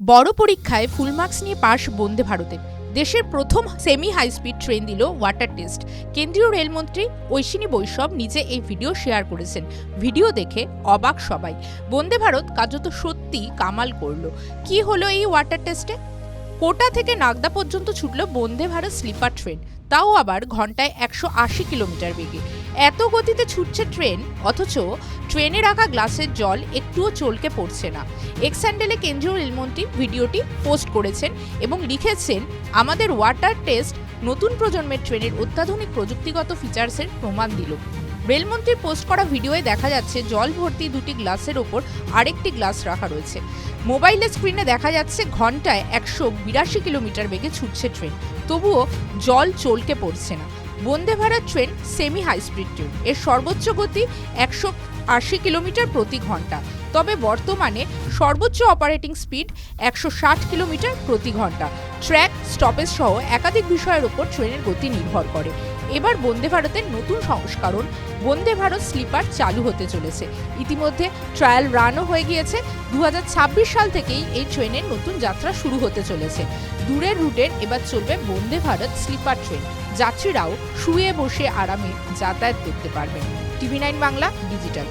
বড় পরীক্ষায় full marks নিয়ে পাশ বন্দে ভারতে। দেশের প্রথম সেমি হাই স্পিড ট্রেন দিল ওয়াটার টেস্ট কেন্দ্রীয় রেলমন্ত্রী ঐশিনী বৈষব নিজে এই ভিডিও শেয়ার করেছেন। ভিডিও দেখে অবাক সবাই। বন্দে ভারত কার্যত সত্যি কামাল করল। কি হলো এই ওয়াটার টেস্টে কোটা থেকে নাগদা পর্যন্ত ছুটল বন্দে ভারত স্লিপার ট্রেন। তাও আবার ঘন্টায় একশো আশি কিলোমিটার বেগে। এত গতিতে ছুটছে ট্রেন, অথচ ট্রেনে রাখা গ্লাসের জল একটুও চলকে পড়ছে না। এক্স হ্যান্ডেলে কেন্দ্রীয় রেলমন্ত্রী ভিডিওটি পোস্ট করেছেন এবং লিখেছেন, আমাদের ওয়াটার টেস্ট নতুন প্রজন্মের ট্রেনের অত্যাধুনিক প্রযুক্তিগত ফিচার্সের প্রমাণ দিল। রেলমন্ত্রীর পোস্ট করা ভিডিওয়ে দেখা যাচ্ছে জল ভর্তি দুটি গ্লাসের ওপর আরেকটি গ্লাস রাখা রয়েছে। মোবাইলের স্ক্রিনে দেখা যাচ্ছে ঘন্টায় একশো বিরাশি কিলোমিটার বেগে ছুটছে ট্রেন। তবুও জল চলকে পড়ছে না। Vande Bharat train semi high speed train এর সর্বোচ্চ গতি একশো আশি কিলোমিটার প্রতি ঘণ্টা। তবে বর্তমানে সর্বোচ্চ অপারেটিং স্পিড একশো ষাট কিলোমিটার প্রতি ঘণ্টা। ট্র্যাক স্টপেজ সহ একাধিক বিষয়ের উপর ট্রেনের গতি নির্ভর করে। এবার বন্দে ভারতের নতুন সংস্করণ, বন্দে ভারত স্লিপার চালু হতে চলেছে। ইতিমধ্যে ট্রায়াল রানও হয়ে গিয়েছে। দু হাজার ছাব্বিশ সাল থেকেই এই ট্রেনের নতুন যাত্রা শুরু হতে চলেছে। দূরের রুটের এবার চলবে বন্দে ভারত স্লিপার ট্রেন যাত্রীরাও শুয়ে বসে আরামে যাতায়াত করতে পারবেন। TV nine Bangla digital